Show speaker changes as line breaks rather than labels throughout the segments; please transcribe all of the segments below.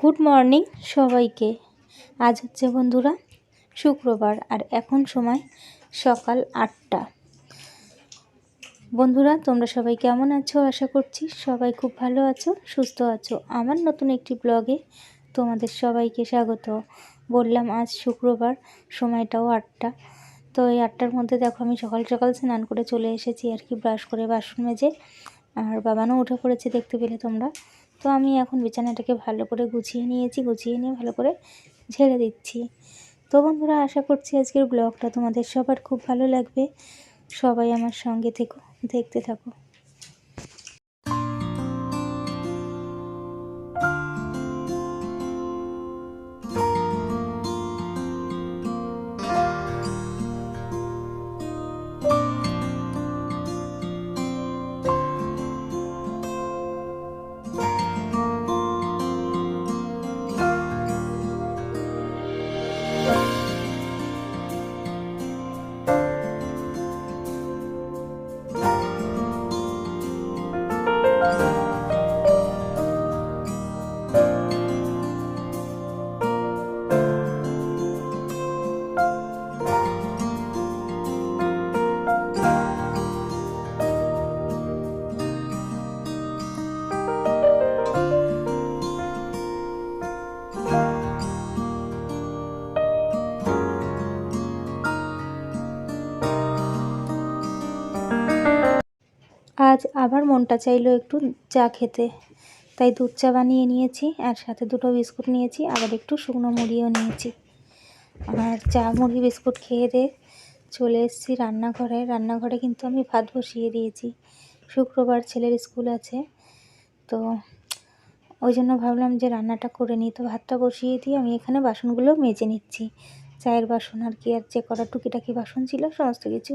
Good morning সবাইকে। আজ হচ্ছে বন্ধুরা শুক্রবার আর এখন সময় সকাল আটটা। বন্ধুরা, তোমরা সবাই কেমন আছো? আশা করছি সবাই খুব ভালো আছো, সুস্থ আছো। আমার নতুন একটি ব্লগে তোমাদের সবাইকে স্বাগত। বললাম, আজ শুক্রবার, সময়টাও আটটা। তো এই আটটার মধ্যে দেখো, আমি সকাল সকাল স্নান করে চলে এসেছি আর কি, ব্রাশ করে বাসন মেজে। আর বাবানও উঠে পড়েছে দেখতে পেলে তোমরা। তো আমি এখন বিছানাটাকে ভালো করে গুছিয়ে নিয়েছি, গুছিয়ে নিয়ে ভালো করে ঝেড়ে দিচ্ছি। তো বন্ধুরা, আশা করছি আজকের ব্লগটা তোমাদের সবার খুব ভালো লাগবে। সবাই আমার সঙ্গে থেকো, দেখতে থাকো। আবার মনটা চাইলো একটু চা খেতে। তাই দুধ চা বানিয়ে নিয়েছি, আর সাথে দুটো বিস্কুট নিয়েছি, আবার একটু শুকনো মুড়িও নিয়েছি। আর চা, মুড়ি, বিস্কুট খেয়ে দিয়ে চলে এসেছি রান্নাঘরে। রান্নাঘরে কিন্তু আমি ভাত বসিয়ে দিয়েছি। শুক্রবার ছেলের স্কুল আছে, তো ওই জন্য ভাবলাম যে রান্নাটা করে নিই। তো ভাতটা বসিয়ে দিয়ে আমি এখানে বাসনগুলো মেজে নিচ্ছি। চায়ের বাসন আর কি, আর যে কটা টুকিটাকি বাসন ছিল, সমস্ত কিছু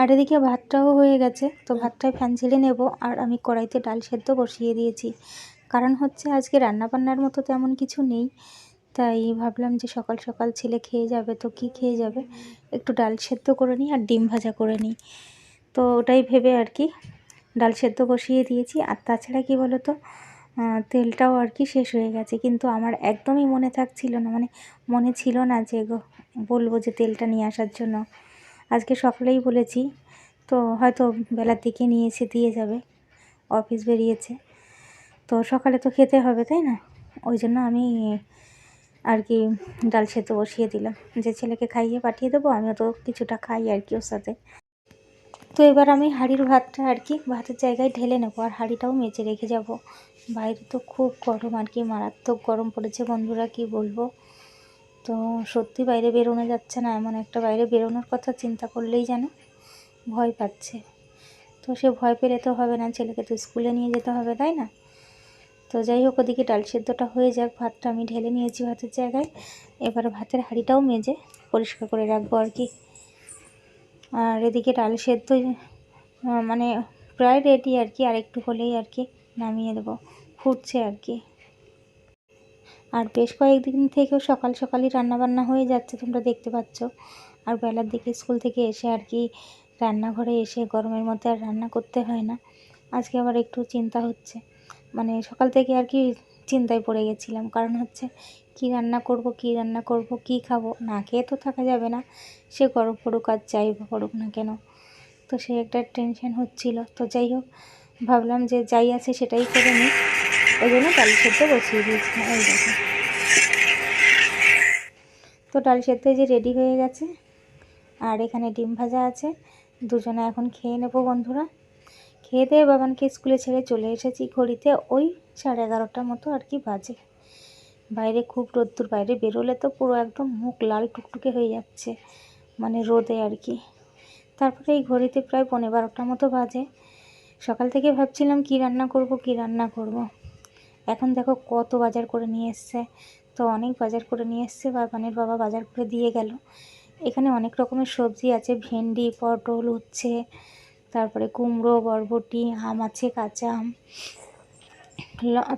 আর এদিকে ভাতটাও হয়ে গেছে। তো ভাতটায় ফ্যান ছেড়ে নেব আর আমি কড়াইতে ডাল সেদ্ধ বসিয়ে দিয়েছি। কারণ হচ্ছে আজকে রান্নাবান্নার মতো তেমন কিছু নেই। তাই ভাবলাম যে সকাল সকাল ছেলে খেয়ে যাবে তো কি খেয়ে যাবে? একটু ডাল সেদ্ধ করে নিই আর ডিম ভাজা করে নিই। তো ওটাই ভেবে আর কি ডাল সেদ্ধ বসিয়ে দিয়েছি। আর তাছাড়া কি বলো তো তেলটাও আর কি শেষ হয়ে গেছে। কিন্তু আমার একদমই মনে থাকছিল না মানে মনে ছিল না যে বলব যে তেলটা নিয়ে আসার জন্য। আজকে সকালেই বলেছি। তো হয়তো বেলার দিকে নিয়ে এসে দিয়ে যাবে। অফিস বেরিয়েছে। তো সকালে তো খেতে হবে, তাই না? ওই জন্য আমি আর কি ডাল সেদ্ধ বসিয়ে দিলাম। যে ছেলেকে খাইয়ে পাঠিয়ে দেবো, আমিও তো কিছুটা খাই আর কি ওর সাথে। তো এবার আমি হাঁড়ির ভাতটা আর কি ভাতের জায়গায় ঢেলে নেব আর হাঁড়িটাও মেচে রেখে যাব। বাইরে তো খুব গরম আর কি, মারাত্মক গরম পড়েছে বন্ধুরা, কি বলব? তো সত্যি বাইরে বেরোনো যাচ্ছে না, এমন একটা বাইরে বেরোনোর কথা চিন্তা করলেই যেন ভয় পাচ্ছে। তো সে ভয় পেলে তো হবে না, ছেলেকে তো স্কুলে নিয়ে যেতে হবে, তাই না? তো যাই হোক, ওদিকে ডাল সেদ্ধটা হয়ে যাক, ভাতটা আমি ঢেলে নিয়েছি ভাতের জায়গায়। এবার ভাতের হাঁড়িটাও মেজে পরিষ্কার করে রাখব আর কি। আর এদিকে ডাল সেদ্ধ মানে প্রায় রেডি আর কি, আর একটু হলেই আর কি নামিয়ে দেবো। ফুটছে আর কি। আর বেশ কয়েকদিন থেকেও সকাল সকালই রান্নাবান্না হয়ে যাচ্ছে, তোমরা দেখতে পাচ্ছ। আর বেলার দিকে স্কুল থেকে এসে আর কি রান্নাঘরে এসে গরমের মধ্যে আর রান্না করতে হয় না। আজকে আবার একটু চিন্তা হচ্ছে। মানে সকাল থেকে আর কি চিন্তায় পড়ে গেছিলাম। কারণ হচ্ছে, কি রান্না করব, কি রান্না করব, কি খাব? না খেয়ে তো থাকা যাবে না। সে গরম পড়ুক আর যাই পড়ুক না কেন। তো সে একটা টেনশন হচ্ছিল। তো যাই হোক, ভাবলাম যে যাই আছে সেটাই করে নিই। ওই জন্য ডাল সেদ্ধ বসিয়ে ওই দেখো। তো ডাল সেদ্ধ যে রেডি হয়ে গেছে। আর এখানে ডিম ভাজা আছে। দুজনে এখন খেয়ে নেব বন্ধুরা। খেয়ে দিয়ে বাবানকে স্কুলে ছেড়ে চলে এসেছি ঘড়িতে। ওই সাড়ে এগারোটার মতো আর কি বাজে। বাইরে খুব রোদ্দুর, বাইরে বেরোলে তো পুরো একদম মুখ লাল টুকটুকে হয়ে যাচ্ছে। মানে রোদে আর কি। তারপরে এই ঘড়িতে প্রায় পনেরো বারোটার মতো বাজে। সকাল থেকে ভাবছিলাম কি রান্না করব, কি রান্না করব। এখন দেখো কত বাজার করে নিয়ে এসছে। তো অনেক বাজার করে নিয়ে এসছে। বাবানের বাবা বাজার করে দিয়ে গেল। এখানে অনেক রকমের সবজি আছে। ভেন্ডি, পটল, উচ্ছে, তারপরে কুমড়ো, বরবটি, আম আছে, কাঁচা আম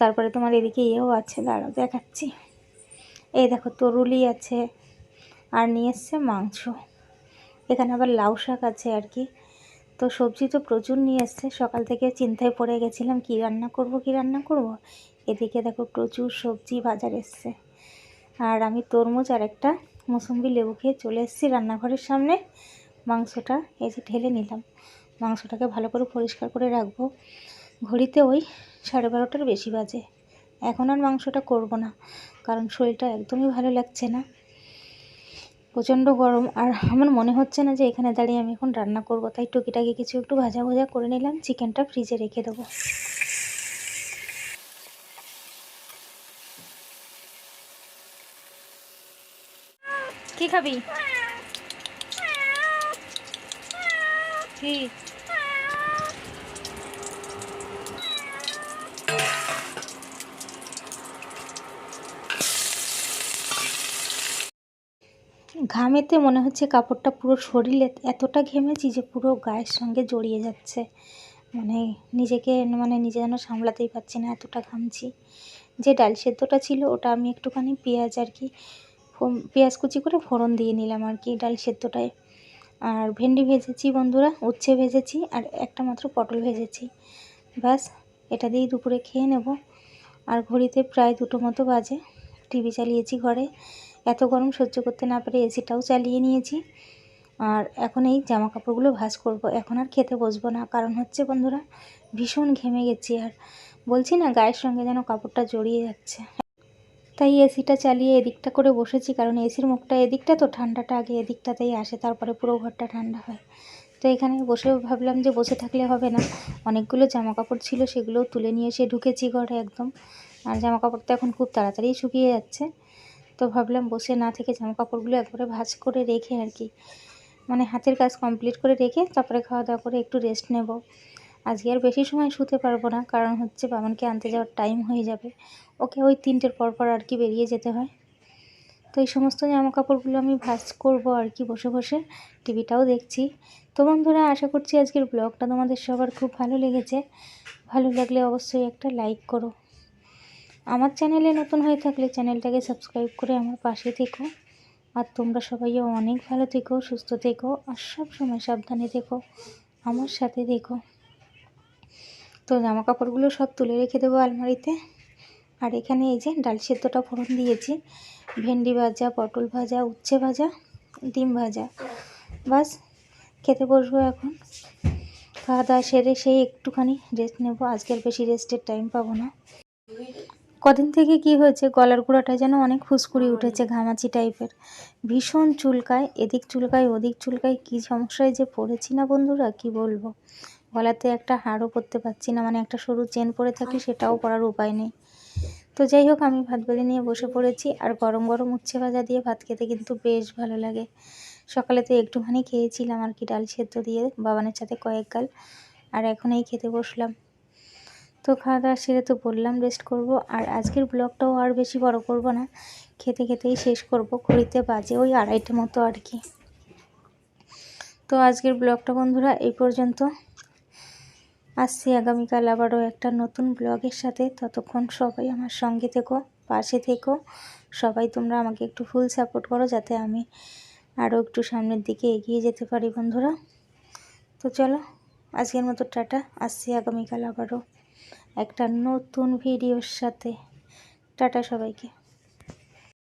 তারপরে তোমার এদিকে ইয়েও আছে। দাঁড়াও, দেখাচ্ছি। এই দেখো তরুলি আছে আর নিয়ে এসছে মাংস। এখানে আবার লাউ শাক আছে আর কি। তো সবজি তো প্রচুর নিয়ে এসছে। সকাল থেকে চিন্তায় পড়ে গেছিলাম, কি রান্না করব, কি রান্না করব? এদিকে দেখো প্রচুর সবজি বাজার এসছে। আর আমি তরমুজ আর একটা মুসম্বি লেবু খেয়ে চলে এসেছি রান্নাঘরের সামনে। মাংসটা এই যে ঢেলে নিলাম। মাংসটাকে ভালো করে পরিষ্কার করে রাখব। ঘড়িতে ওই সাড়ে বারোটার বেশি বাজে। এখন আর মাংসটা করব না, কারণ শরীরটা একদমই ভালো লাগছে না। প্রচণ্ড গরম, আর আমার মনে হচ্ছে না যে এখানে দাঁড়িয়ে আমি এখন রান্না করব। তাই টুকিটাকি কিছু একটু ভাজা ভাজা করে নিলাম, চিকেনটা ফ্রিজে রেখে দেবো। কি খাবি? ঘামেতে মনে হচ্ছে কাপড়টা পুরো শরীরে এতটা ঘেমেছি যে পুরো গায়ের সঙ্গে জড়িয়ে যাচ্ছে। মানে নিজেকে মানে নিজে যেন সামলাতেই পারছি না, এতটা ঘামছি। যে ডাল সেদ্ধটা ছিল ওটা আমি একটুখানি পেঁয়াজ আর কি পেঁয়াজ কুচি করে ফোড়ন দিয়ে নিলাম আর কি, ডাল সেদ্ধটায়। আর ভেন্ডি ভেজেছি বন্ধুরা, উচ্ছে ভেজেছি আর একটা মাত্র পটল ভেজেছি। ব্যাস, এটা দিয়েই দুপুরে খেয়ে নেব। আর ঘড়িতে প্রায় দুটো মতো বাজে, টিভি চালিয়েছি ঘরে। এত গরম সহ্য করতে না পারে এসিটাও চালিয়ে নিয়েছি। আর এখন এই জামা কাপড়গুলো ভাজ করব, এখন আর খেতে বসবো না। কারণ হচ্ছে বন্ধুরা, ভীষণ ঘেমে গেছি আর বলছি না, গায়ের সঙ্গে যেন কাপড়টা জড়িয়ে যাচ্ছে। তাই এসিটা চালিয়ে এদিকটা করে বসেছি, কারণ এসির মুখটা এদিকটা, তো ঠান্ডাটা আগে এদিকটাতেই আসে, তারপরে পুরো ঘরটা ঠান্ডা হয়। তো এখানে বসে ভাবলাম যে বসে থাকলে হবে না। অনেকগুলো জামা কাপড় ছিল, সেগুলোও তুলে নিয়ে এসে ঢুকেছি ঘরে একদম। আর জামা কাপড় তো এখন খুব তাড়াতাড়ি শুকিয়ে যাচ্ছে। তো ভাবলাম বসে না থেকে জামা কাপড়গুলো একবারে ভাজ করে রেখে আর কি মানে হাতের কাজ কমপ্লিট করে রেখে তারপরে খাওয়া দাওয়া করে একটু রেস্ট নেব। আজকে আর বেশি সময় শুতে পারব না, কারণ হচ্ছে বাবানকে আনতে যাওয়ার টাইম হয়ে যাবে। ওকে ওই তিনটের পর পর আর কি বেরিয়ে যেতে হয়। তো এই সমস্ত জামা কাপড়গুলো আমি ভাজ করব আর কি বসে বসে, টিভিটাও দেখছি। তো বন্ধুরা, আশা করছি আজকের ব্লগটা তোমাদের সবার খুব ভালো লেগেছে। ভালো লাগলে অবশ্যই একটা লাইক করো। আমার চ্যানেলে নতুন হয়ে থাকলে চ্যানেলটাকে সাবস্ক্রাইব করে আমার পাশে থেকো। আর তোমরা সবাইও অনেক ভালো থেকো, সুস্থ থেকো, আর সব সময় সাবধানে থেকো। আমার সাথে দেখো তো জামা কাপড়গুলো সব তুলে রেখে দেবো আলমারিতে। আর এখানে এই যে ডাল সেদ্ধটা ফোড়ন দিয়েছি। ভেন্ডি ভাজা, পটল ভাজা, উচ্ছে ভাজা, ডিম ভাজা। বাস, খেতে বসবো এখন। খাওয়া দাওয়া সেরে সেই একটুখানি রেস্ট নেব। আজকের বেশি রেস্টের টাইম পাবো না। কদিন থেকে কি হয়েছে, গলার গোড়াটা যেন অনেক ফুসকুড়ি উঠেছে, ঘামাচি টাইপের ভীষণ চুলকায়, এদিক চুলকায়, ওদিক চুলকায়, কী সমস্যায় যে পড়েছি না বন্ধুরা, কি বলব? গলাতে একটা হাড়ও পরতে পারছি না মানে একটা সরু চেন পরে থাকি সেটাও পরার উপায় নেই। তো যাই হোক আমি ভাত বেড়ে নিয়ে বসে পড়েছি আর গরম গরম উচ্ছে ভাজা দিয়ে ভাত খেতে কিন্তু বেশ ভালো লাগে। সকালে তো একটুখানি খেয়েছিলাম আর কি ডাল সেদ্ধ দিয়ে বাবানের সাথে কয়েক গাল আর এখন এই খেতে বসলাম। তো খাওয়া দাওয়া সেরে তো বললাম রেস্ট করব আর আজকের ব্লগটাও আর বেশি বড় করব না খেতে খেতেই শেষ করব ঘড়িতে বাজে ওই আড়াইটে মতো আর কি। তো আজকের ব্লগটা বন্ধুরা এই পর্যন্ত। আসছি আগামীকাল আবারও একটা নতুন ব্লগের সাথে। ততক্ষণ সবাই আমার সঙ্গে থেকো, পাশে থেকো। সবাই তোমরা আমাকে একটু ফুল সাপোর্ট করো যাতে আমি আরও একটু সামনের দিকে এগিয়ে যেতে পারি বন্ধুরা। তো চলো, আজকের মতো টাটা। আসছি আগামীকাল আবারও একটা নতুন ভিডিওর সাথে। টাটা সবাইকে।